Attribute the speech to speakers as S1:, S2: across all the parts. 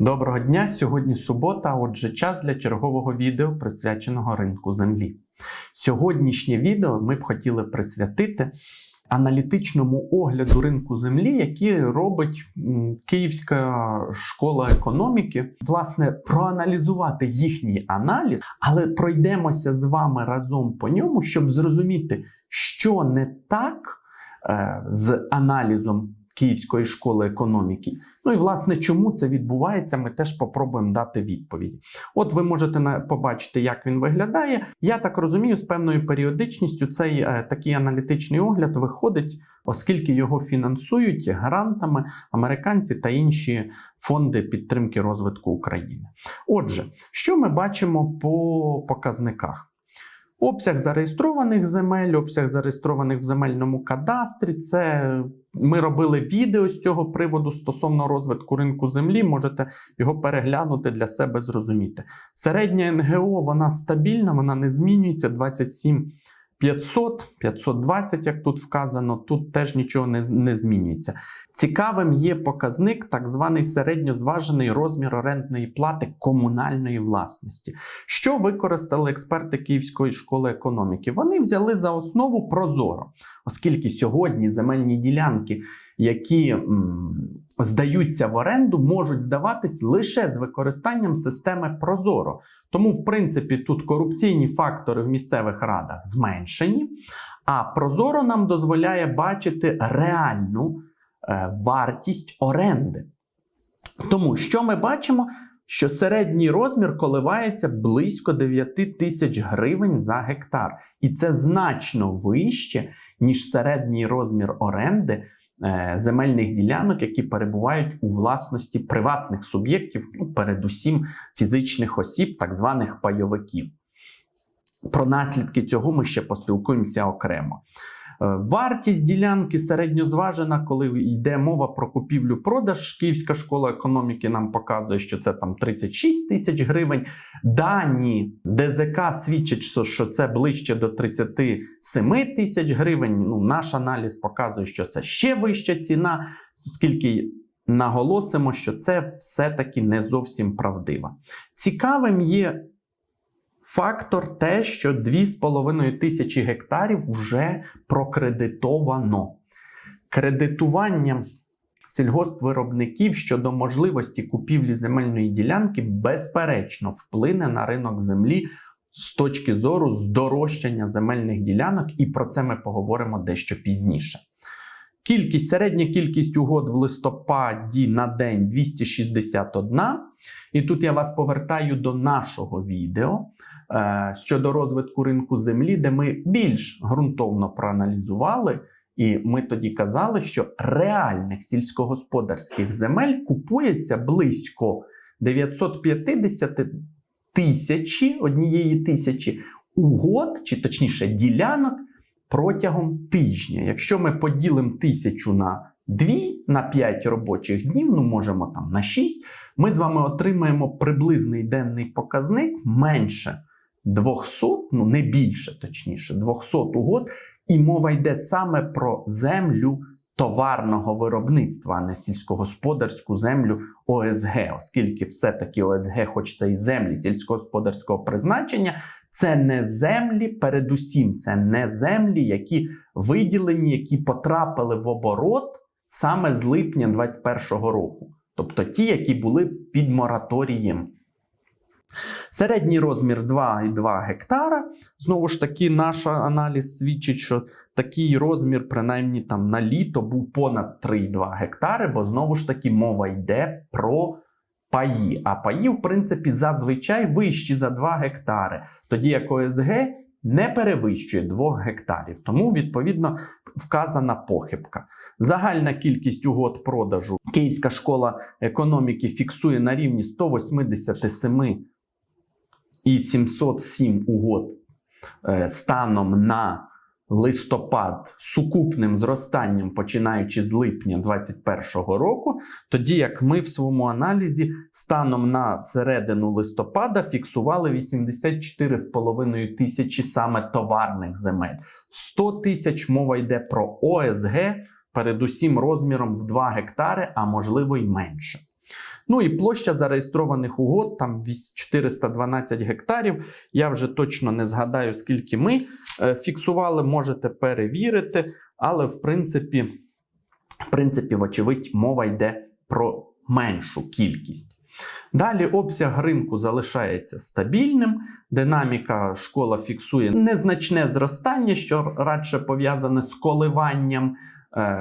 S1: Доброго дня! Сьогодні субота, отже, час для чергового відео, присвяченого ринку землі. Сьогоднішнє відео ми б хотіли присвятити аналітичному огляду ринку землі, який робить Київська школа економіки. Власне, проаналізувати їхній аналіз, але пройдемося з вами разом по ньому, щоб зрозуміти, що не так е, з аналізом. Київської школи економіки. Ну і власне, чому це відбувається, ми теж попробуємо дати відповіді. От ви можете побачити, як він виглядає. Я так розумію, з певною періодичністю цей е, такий аналітичний огляд виходить, оскільки його фінансують грантами американці та інші фонди підтримки розвитку України. Отже, що ми бачимо по показниках? Обсяг зареєстрованих земель, обсяг зареєстрованих в земельному кадастрі. Це ми робили відео з цього приводу стосовно розвитку ринку землі. Можете його переглянути для себе зрозуміти. Середня НГО вона стабільна, вона не змінюється. 27 500, 520, як тут вказано, тут теж нічого не, не змінюється. Цікавим є показник, так званий середньозважений розмір орендної плати комунальної власності. Що використали експерти Київської школи економіки? Вони взяли за основу Прозоро, оскільки сьогодні земельні ділянки, які м, здаються в оренду, можуть здаватись лише з використанням системи Прозоро. Тому, в принципі, тут корупційні фактори в місцевих радах зменшені, а Прозоро нам дозволяє бачити реальну вартість оренди. Тому що ми бачимо? Що середній розмір коливається близько 9 тисяч гривень за гектар, і це значно вище, ніж середній розмір оренди е, земельних ділянок, які перебувають у власності приватних суб'єктів, ну, передусім фізичних осіб, так званих пайовиків. Про наслідки цього ми ще поспілкуємося окремо. Е, Вартість ділянки середньозважена, коли йде мова про купівлю-продаж. Київська школа економіки нам показує, що це там 36 тисяч гривень. Дані ДЗК свідчать, що- це ближче до 37 тисяч гривень. Ну, наш аналіз показує, що це ще вища ціна, оскільки наголосимо, що це все-таки не зовсім правдиво. Цікавим є фактор те, що 2,5 тисячі гектарів вже прокредитовано. Кредитування сільгоспвиробників щодо можливості купівлі земельної ділянки безперечно вплине на ринок землі з точки зору здорожчання земельних ділянок, і про це ми поговоримо дещо пізніше. Кількість, середня кількість угод в листопаді на день 261. І тут я вас повертаю до нашого відео щодо розвитку ринку землі, де ми більш ґрунтовно проаналізували. І ми тоді казали, що реальних сільськогосподарських земель купується близько 950 тисячі однієї тисячі угод, чи точніше ділянок протягом тижня. Якщо ми поділимо тисячу на 2, на 5 робочих днів, ну можемо там на 6, ми з вами отримаємо приблизний денний показник менше 200, ну не більше, точніше, 200 угод. І мова йде саме про землю товарного виробництва, а не сільськогосподарську землю ОСГ, оскільки все-таки ОСГ, хоч це і землі сільськогосподарського призначення, це не землі, передусім, це не землі, які виділені, які потрапили в оборот саме з липня 2021 року. Тобто ті, які були під мораторієм. Середній розмір 2,2 гектара. Знову ж таки, наш аналіз свідчить, що такий розмір, принаймні там на літо, був понад 3,2 гектари, бо знову ж таки мова йде про паї. А паї, в принципі, зазвичай вищі за 2 гектари, тоді як ОСГ не перевищує 2 гектарів. Тому, відповідно, вказана похибка. Загальна кількість угод продажу Київська школа економіки фіксує на рівні 187 і 707 угод е, станом на листопад сукупним зростанням, починаючи з липня 2021 року, тоді як ми в своєму аналізі станом на середину листопада фіксували 84,5 тисячі саме товарних земель. 100 тисяч мова йде про ОСГ, передусім розміром в 2 гектари, а можливо й менше. Ну і площа зареєстрованих угод там вісь- 412 гектарів. Я вже точно не згадаю, скільки ми е, фіксували, можете перевірити, але в принципі, в принципі, вочевидь, мова йде про меншу кількість. Далі обсяг ринку залишається стабільним. Динаміка школа фіксує незначне зростання, що радше пов'язане з коливанням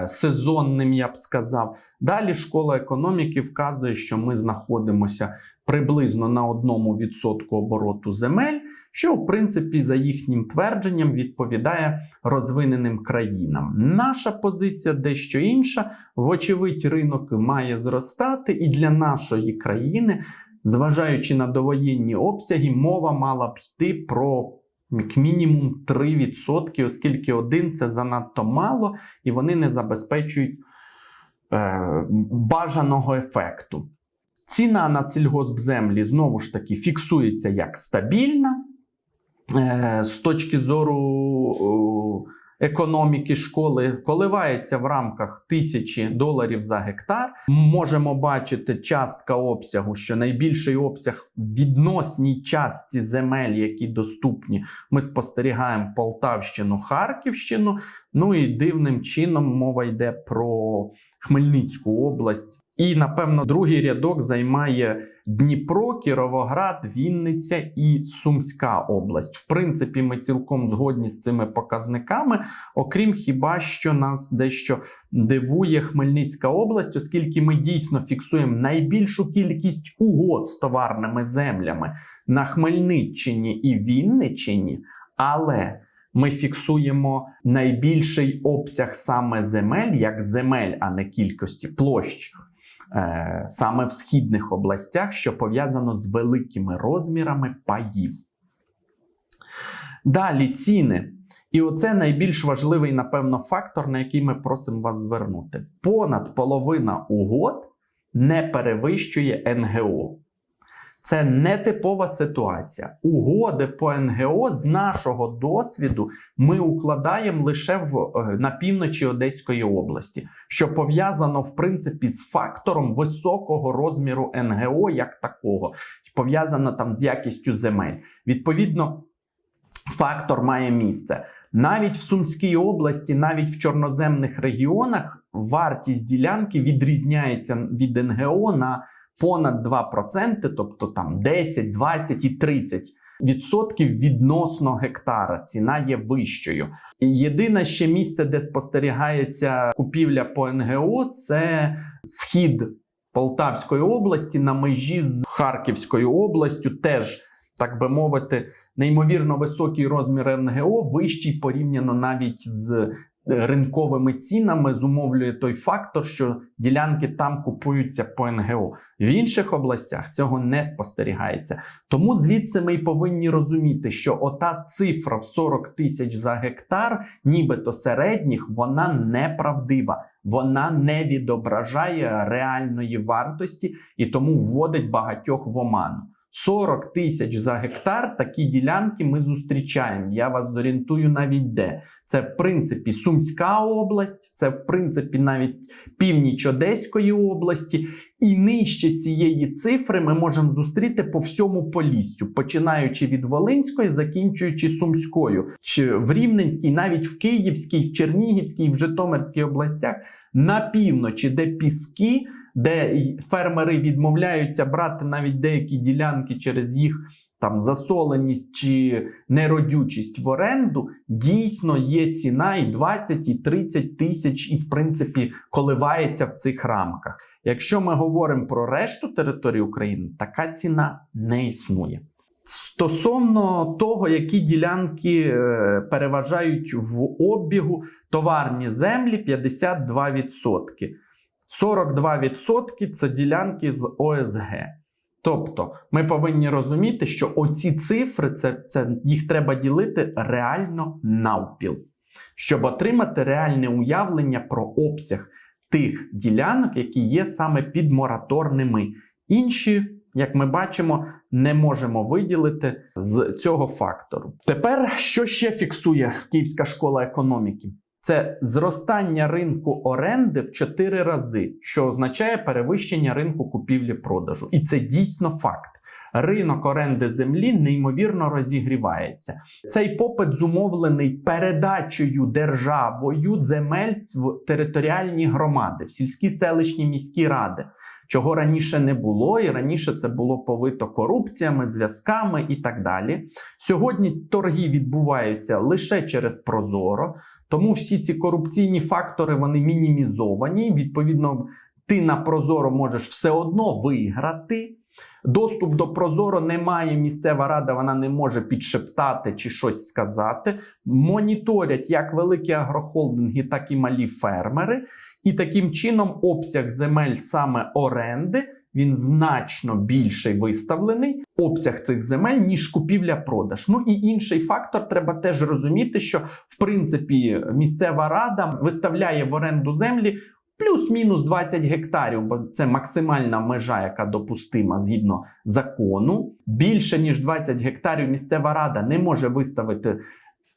S1: сезонним, я б сказав. Далі школа економіки вказує, що ми знаходимося приблизно на 1% обороту земель, що, в принципі, за їхнім твердженням відповідає розвиненим країнам. Наша позиція дещо інша. Вочевидь, ринок має зростати, і для нашої країни, зважаючи на довоєнні обсяги, мова мала б йти про як мінімум 3%, оскільки один це занадто мало, і вони не забезпечують е, бажаного ефекту. Ціна на сільгоспземлі знову ж таки фіксується як стабільна. Е, з точки зору о, економіки школи коливається в рамках тисячі доларів за гектар. Можемо бачити частка обсягу, що найбільший обсяг в відносній частці земель, які доступні. Ми спостерігаємо Полтавщину, Харківщину. Ну і дивним чином мова йде про Хмельницьку область. І, напевно, другий рядок займає Дніпро, Кіровоград, Вінниця і Сумська область. В принципі, ми цілком згодні з цими показниками, окрім хіба що нас дещо дивує Хмельницька область, оскільки ми дійсно фіксуємо найбільшу кількість угод з товарними землями на Хмельниччині і Вінниччині, але ми фіксуємо найбільший обсяг саме земель, як земель, а не кількості площ. Е, Саме в східних областях, що пов'язано з великими розмірами паїв. Далі ціни. І оце найбільш важливий, напевно, фактор, на який ми просимо вас звернути. Понад половина угод не перевищує НГО. Це нетипова ситуація. Угоди по НГО з нашого досвіду ми укладаємо лише в, е, на півночі Одеської області, що пов'язано в принципі з фактором високого розміру НГО як такого, пов'язано там з якістю земель. Відповідно, фактор має місце. Навіть в Сумській області, навіть в чорноземних регіонах вартість ділянки відрізняється від НГО на понад 2%, тобто там 10, 20 і 30 відсотків відносно гектара. Ціна є вищою. Єдине ще місце, де спостерігається купівля по НГО, це схід Полтавської області на межі з Харківською областю. Теж, так би мовити, неймовірно високий розмір НГО, вищий порівняно навіть з ринковими цінами зумовлює той фактор, що ділянки там купуються по НГО. В інших областях цього не спостерігається. Тому звідси ми й повинні розуміти, що ота цифра в 40 тисяч за гектар, нібито середніх, вона неправдива. Вона не відображає реальної вартості і тому вводить багатьох в оману. 40 тисяч за гектар такі ділянки ми зустрічаємо. Я вас зорієнтую навіть де. Це, в принципі, Сумська область, це, в принципі, навіть північ Одеської області. І нижче цієї цифри ми можемо зустріти по всьому Поліссю, починаючи від Волинської, закінчуючи Сумською, чи в Рівненській, навіть в Київській, в Чернігівській, в Житомирській областях на півночі, де піски де фермери відмовляються брати навіть деякі ділянки через їх там засоленість чи неродючість в оренду, дійсно є ціна і 20, і 30 тисяч, і в принципі коливається в цих рамках. Якщо ми говоримо про решту території України, така ціна не існує. Стосовно того, які ділянки е, переважають в обігу товарні землі 52%. 42% це ділянки з ОСГ. Тобто ми повинні розуміти, що оці цифри це, це їх треба ділити реально навпіл, щоб отримати реальне уявлення про обсяг тих ділянок, які є саме підмораторними. Інші, як ми бачимо, не можемо виділити з цього фактору. Тепер що ще фіксує Київська школа економіки? Це зростання ринку оренди в 4 рази, що означає перевищення ринку купівлі-продажу. І це дійсно факт. Ринок оренди землі неймовірно розігрівається. Цей попит зумовлений передачею державою земель в територіальні громади, в сільські селищні міські ради. Чого раніше не було, і раніше це було повито корупціями, зв'язками і так далі. Сьогодні торги відбуваються лише через Прозоро, тому всі ці корупційні фактори вони мінімізовані. Відповідно, ти на Прозоро можеш все одно виграти. Доступ до Прозоро не має місцева рада, вона не може підшептати чи щось сказати. Моніторять як великі агрохолдинги, так і малі фермери. І таким чином обсяг земель саме оренди він значно більший виставлений обсяг цих земель, ніж купівля-продаж. Ну і інший фактор, треба теж розуміти, що в принципі місцева рада виставляє в оренду землі. Плюс-мінус 20 гектарів, бо це максимальна межа, яка допустима згідно закону. Більше ніж 20 гектарів місцева рада не може виставити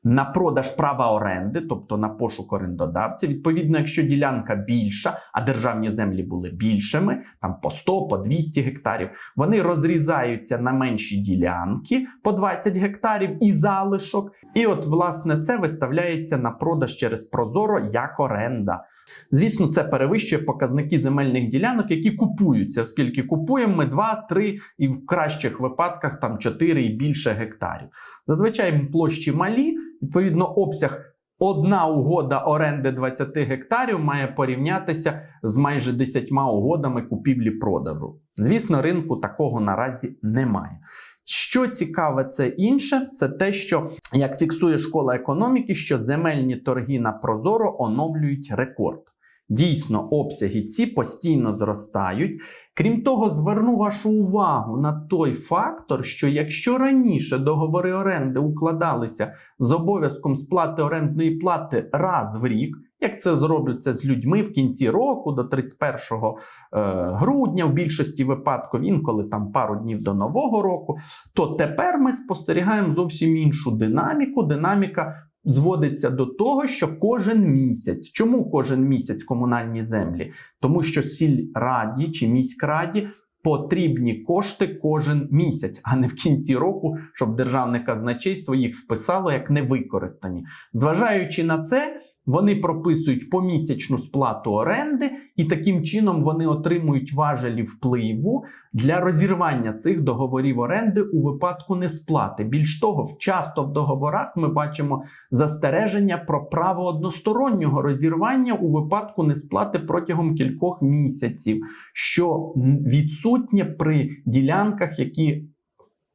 S1: на продаж права оренди, тобто на пошук орендодавця. Відповідно, якщо ділянка більша, а державні землі були більшими, там по 100, по 200 гектарів, вони розрізаються на менші ділянки по 20 гектарів і залишок. І от, власне, це виставляється на продаж через Прозоро як оренда. Звісно, це перевищує показники земельних ділянок, які купуються, оскільки купуємо ми 2, 3 і в кращих випадках там 4 і більше гектарів. Зазвичай площі малі, відповідно, обсяг. Одна угода оренди 20 гектарів має порівнятися з майже 10 угодами купівлі-продажу. Звісно, ринку такого наразі немає. Що цікаве, це інше, це те, що як фіксує школа економіки, що земельні торги на Прозоро оновлюють рекорд. Дійсно, обсяги ці постійно зростають. Крім того, зверну вашу увагу на той фактор, що якщо раніше договори оренди укладалися з обов'язком сплати орендної плати раз в рік, як це зробляться з людьми в кінці року до 31 е, грудня, в більшості випадків, інколи там пару днів до нового року, то тепер ми спостерігаємо зовсім іншу динаміку. Динаміка зводиться до того, що кожен місяць. Чому кожен місяць комунальні землі? Тому що сільраді чи міськраді. Потрібні кошти кожен місяць, а не в кінці року, щоб державне казначейство їх списало як невикористані. Зважаючи на це, вони прописують помісячну сплату оренди, і таким чином вони отримують важелі впливу для розірвання цих договорів оренди у випадку несплати. Більш того, часто в договорах ми бачимо застереження про право одностороннього розірвання у випадку несплати протягом кількох місяців, що відсутнє при ділянках, які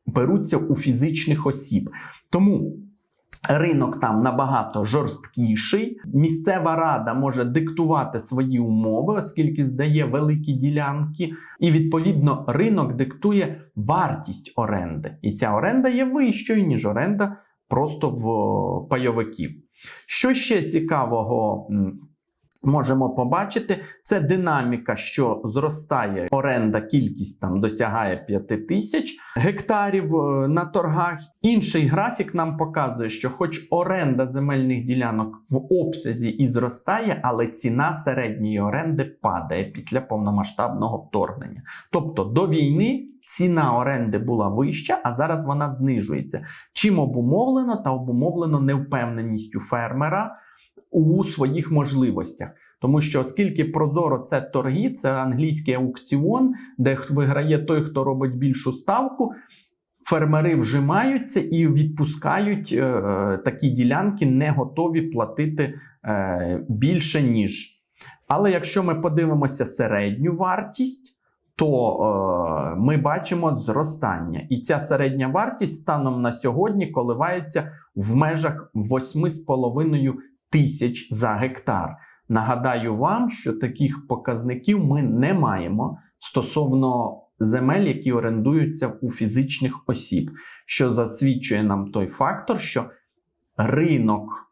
S1: беруться у фізичних осіб. Тому. Ринок там набагато жорсткіший. Місцева рада може диктувати свої умови, оскільки здає великі ділянки, і відповідно ринок диктує вартість оренди. І ця оренда є вищою, ніж оренда просто в пайовиків. Що ще цікавого можемо побачити, це динаміка, що зростає оренда, кількість там досягає 5 тисяч гектарів е, на торгах. Інший графік нам показує, що, хоч оренда земельних ділянок в обсязі і зростає, але ціна середньої оренди падає після повномасштабного вторгнення. Тобто до війни. Ціна оренди була вища, а зараз вона знижується. Чим обумовлено та обумовлено невпевненістю фермера у своїх можливостях. Тому що оскільки Прозоро це торги, це англійський аукціон, де виграє той, хто робить більшу ставку. Фермери вжимаються і відпускають е, такі ділянки, не готові платити е, більше ніж. Але якщо ми подивимося середню вартість, то е, ми бачимо зростання. І ця середня вартість станом на сьогодні коливається в межах 8,5 тисяч за гектар. Нагадаю вам, що таких показників ми не маємо стосовно земель, які орендуються у фізичних осіб, що засвідчує нам той фактор, що ринок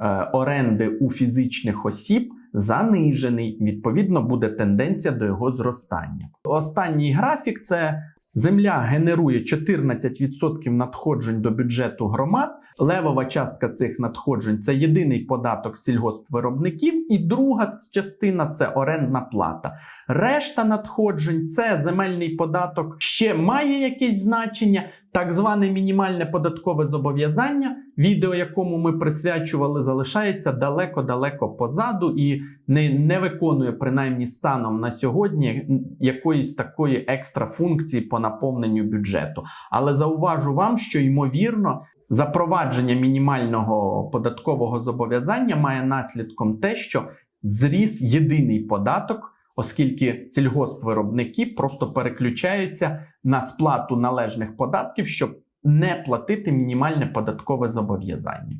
S1: е, оренди у фізичних осіб занижений, відповідно, буде тенденція до його зростання. Останній графік це Земля генерує 14% надходжень до бюджету громад. Левова частка цих надходжень це єдиний податок сільгоспвиробників, і друга частина це орендна плата. Решта надходжень це земельний податок, ще має якесь значення. Так зване мінімальне податкове зобов'язання, відео якому ми присвячували, залишається далеко-далеко позаду і не, не виконує принаймні станом на сьогодні якоїсь такої екстра функції по наповненню бюджету. Але зауважу вам, що ймовірно. Запровадження мінімального податкового зобов'язання має наслідком те, що зріс єдиний податок, оскільки сільгоспвиробники просто переключаються на сплату належних податків, щоб не платити мінімальне податкове зобов'язання.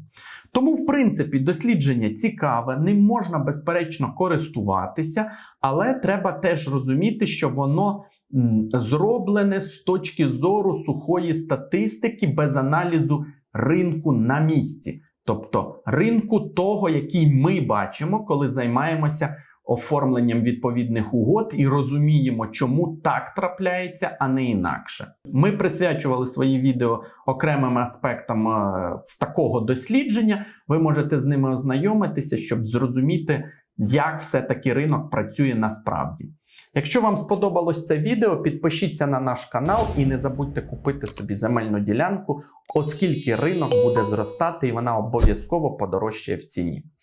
S1: Тому, в принципі, дослідження цікаве, ним можна безперечно користуватися, але треба теж розуміти, що воно зроблене з точки зору сухої статистики без аналізу ринку на місці, тобто ринку того, який ми бачимо, коли займаємося оформленням відповідних угод і розуміємо, чому так трапляється, а не інакше. Ми присвячували свої відео окремим аспектам е, в такого дослідження. Ви можете з ними ознайомитися, щоб зрозуміти, як все-таки ринок працює насправді. Якщо вам сподобалось це відео, підпишіться на наш канал і не забудьте купити собі земельну ділянку, оскільки ринок буде зростати і вона обов'язково подорожчає в ціні.